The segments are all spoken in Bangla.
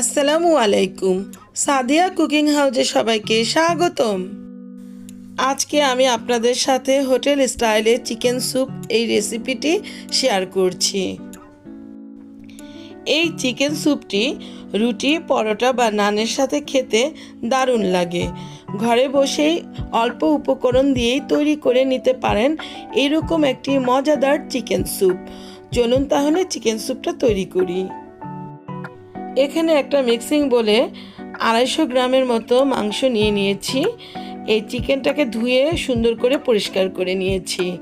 আসসালামু আলাইকুম। সাদিয়া কুকিং হাউজে সবাইকে স্বাগতম। আজকে আমি আপনাদের সাথে হোটেল স্টাইলে চিকেন স্যুপ এই রেসিপিটি শেয়ার করছি। এই চিকেন স্যুপটি রুটি, পরোটা বা নানের সাথে খেতে দারুণ লাগে। ঘরে বসেই অল্প উপকরণ দিয়েই তৈরি করে নিতে পারেন এরকম একটি মজাদার চিকেন স্যুপ। চলুন তাহলে চিকেন স্যুপটা তৈরি করি। এখানে একটা মিক্সিং বলে আড়াইশো গ্রামের মতো মাংস নিয়ে নিয়েছি। এই চিকেনটাকে ধুয়ে সুন্দর করে পরিষ্কার করে নিয়েছি।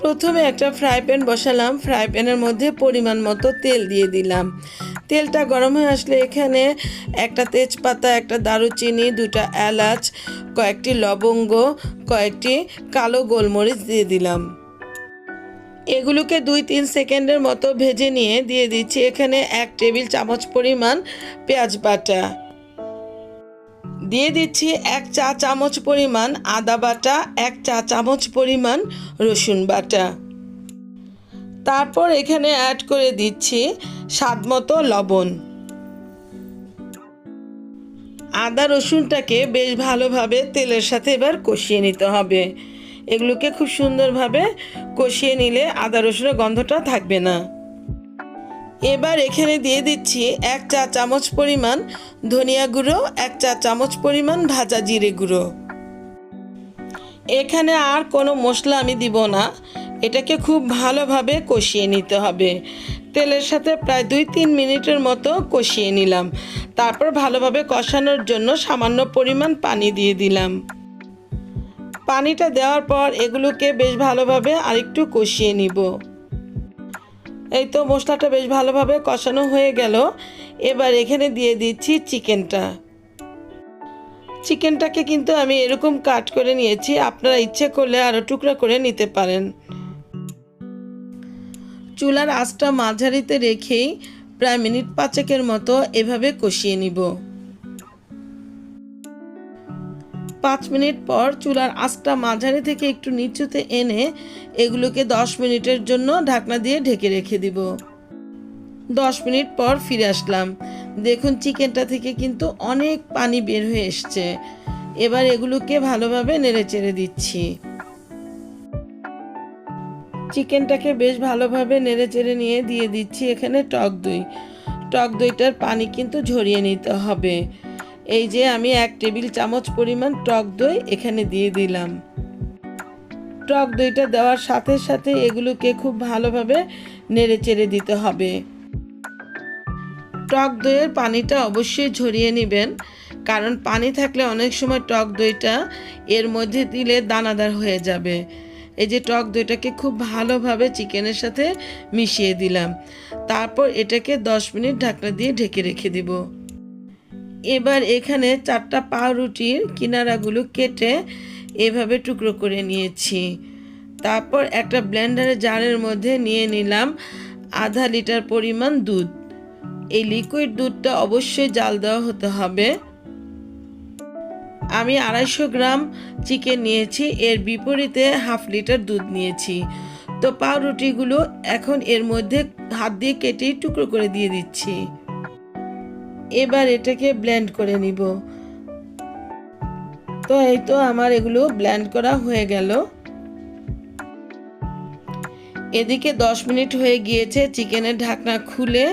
প্রথমে একটা ফ্রাই প্যান বসালাম। ফ্রাই প্যানের মধ্যে পরিমাণ মতো তেল দিয়ে দিলাম। তেলটা গরম হয়ে আসলে এখানে একটা তেজপাতা, একটা দারুচিনি দুটা এলাচ, কয়েকটি লবঙ্গ, কয়েকটি কালো গোলমরিচ দিয়ে দিলাম। এগুলোকে দুই তিন সেকেন্ডের মতো ভেজে নিয়ে দিয়ে দিচ্ছি। এখানে এক টেবিল চামচ পরিমাণ পেঁয়াজ বাটা। দিয়ে দিচ্ছি এক চা চামচ পরিমাণ আদা বাটা, এক চা চামচ পরিমাণ রসুন বাটা। তারপর এখানে অ্যাড করে দিচ্ছি স্বাদ মতো লবণ। আদা রসুনটাকে বেশ ভালোভাবে তেলের সাথে এবার কষিয়ে নিতে হবে। এগুলোকে খুব সুন্দরভাবে কষিয়ে নিলে আদা রসুনের গন্ধটা থাকবে না। এবার এখানে দিয়ে দিচ্ছি এক চা চামচ পরিমাণ ধনিয়া গুঁড়ো, এক চা চামচ পরিমাণ ভাজা জিরে গুঁড়ো। এখানে আর কোনো মশলা আমি দিব না, এটাকে খুব ভালোভাবে কষিয়ে নিতে হবে। তেলের সাথে প্রায় দুই তিন মিনিটের মতো কষিয়ে নিলাম। তারপর ভালোভাবে কষানোর জন্য সামান্য পরিমাণ পানি দিয়ে দিলাম। পানিটা দেওয়ার পর এগুলোকে বেশ ভালোভাবে আরেকটু কষিয়ে নিব। এই তো মশলাটা বেশ ভালোভাবে কষানো হয়ে গেল। এবার এখানে দিয়ে দিচ্ছি চিকেনটা। চিকেনটাকে কিন্তু আমি এরকম কাট করে নিয়েছি, আপনারা ইচ্ছে করলে আরও টুকরা করে নিতে পারেন। চুলার আঁচটা মাঝারিতে রেখেই প্রায় মিনিট পাঁচেকের মতো এভাবে কষিয়ে নিব। পাঁচ মিনিট পর চুলার আঁচটা মাঝারি থেকে একটু নিচুতে এনে এগুলোকে দশ মিনিটের জন্য ঢাকনা দিয়ে ঢেকে রেখে দিব। দশ মিনিট পর ফিরে আসলাম। দেখুন, চিকেনটা থেকে কিন্তু অনেক পানি বের হয়ে এসছে। এবার এগুলোকে ভালোভাবে নেড়ে চেড়ে দিচ্ছি। চিকেনটাকে বেশ ভালোভাবে নেড়ে চেড়ে নিয়ে দিয়ে দিচ্ছি এখানে টক দই। টক দইটার পানি কিন্তু ঝরিয়ে নিতে হবে। এই যে আমি এক টেবিল চামচ পরিমাণ টক দই এখানে দিয়ে দিলাম। টক দইটা দেওয়ার সাথে সাথে এগুলোকে খুব ভালোভাবে নেড়ে চেড়ে দিতে হবে। টক দইয়ের পানিটা অবশ্যই ঝরিয়ে নেবেন, কারণ পানি থাকলে অনেক সময় টক দইটা এর মধ্যে দিলে দানাদার হয়ে যাবে। এই যে টক দইটাকে খুব ভালোভাবে চিকেনের সাথে মিশিয়ে দিলাম। তারপর এটাকে দশ মিনিট ঢাকনা দিয়ে ঢেকে রেখে দিব। এবার এখানে চারটা পাউরুটির কিনারাগুলো কেটে এভাবে টুকরো করে নিয়েছি। তারপর একটা ব্লেন্ডারের জারের মধ্যে নিয়ে নিলাম আধা লিটার পরিমাণ দুধ। এই লিকুইড দুধটা অবশ্যই জাল দেওয়া হতে হবে। আমি আড়াইশো গ্রাম চিকেন নিয়েছি, এর বিপরীতে হাফ লিটার দুধ নিয়েছি। তো পাউরুটিগুলো এখন এর মধ্যে হাত দিয়ে কেটে টুকরো করে দিয়ে দিচ্ছি। এবার এটাকে ব্লেন্ড করে নিব। তো এই তো আমার এগুলো ব্লেন্ড করা হয়ে গেল। এদিকে দশ মিনিট হয়ে গিয়েছে চিকেনের ঢাকনা খুলে।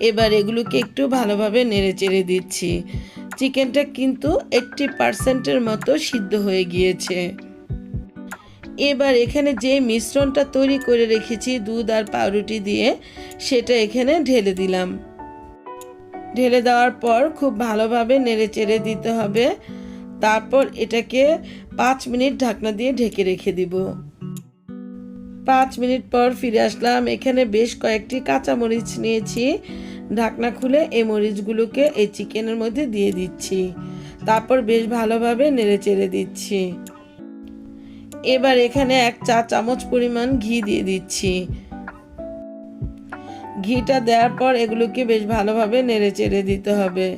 এবার এগুলোকে একটু ভালোভাবে নেড়ে চেড়ে দিচ্ছি। চিকেনটা কিন্তু এইট্টি পার্সেন্টের মতো সিদ্ধ হয়ে গিয়েছে। এবার এখানে যে মিশ্রণটা তৈরি করে রেখেছি দুধ আর পাউরুটি দিয়ে, সেটা এখানে ঢেলে দিলাম। ঢেলে দেওয়ার পর খুব ভালোভাবে নেড়ে চেড়ে দিতে হবে। তারপর এটাকে পাঁচ মিনিট ঢাকনা দিয়ে ঢেকে রেখে দিব। পাঁচ মিনিট পর ফিরে আসলাম। এখানে বেশ কয়েকটি কাঁচা মরিচ নিয়েছি। ঢাকনা খুলে এই মরিচগুলোকে এই চিকেনের মধ্যে দিয়ে দিচ্ছি। তারপর বেশ ভালোভাবে নেড়ে চেড়ে দিচ্ছি। এবার এখানে এক চা চামচ পরিমাণ ঘি দিয়ে দিচ্ছি। ঘিটা দেওয়ার পর এগুলোকে বেশ ভালোভাবে নেড়ে চেড়ে দিতে হবে।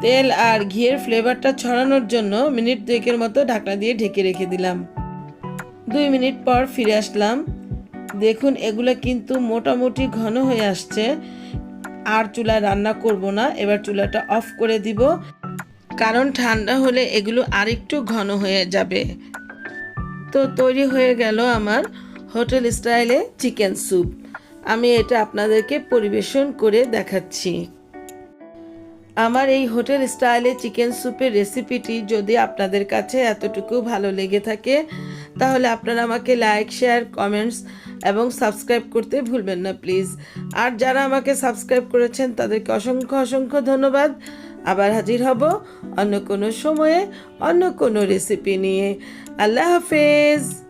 তেল আর ঘিয়ের ফ্লেভারটা ছড়ানোর জন্য মিনিট দুয়েকের মতো ঢাকনা দিয়ে ঢেকে রেখে দিলাম। দুই মিনিট পর ফিরে আসলাম। দেখুন, এগুলো কিন্তু মোটামুটি ঘন হয়ে আসছে। আর চুলায় রান্না করব না, এবার চুলাটা অফ করে দিব। কারণ ঠান্ডা হলে এগুলো আরেকটু ঘন হয়ে যাবে। তো তৈরি হয়ে গেল আমার হোটেল স্টাইলে চিকেন স্যুপ। আমি এটা আপনাদেরকে পরিবেশন করে দেখাচ্ছি। আমার এই হোটেল স্টাইলে চিকেন স্যুপের রেসিপিটি যদি আপনাদের কাছে এতটুকু ভালো লেগে থাকে, তাহলে আপনারা আমাকে লাইক, শেয়ার, কমেন্টস এবং সাবস্ক্রাইব করতে ভুলবেন না, প্লিজ। আর যারা আমাকে সাবস্ক্রাইব করেছেন, তাদেরকে অসংখ্য অসংখ্য ধন্যবাদ। আবার হাজির হব অন্য কোনো সময়ে, অন্য কোনো রেসিপি নিয়ে। আল্লাহ হাফেজ।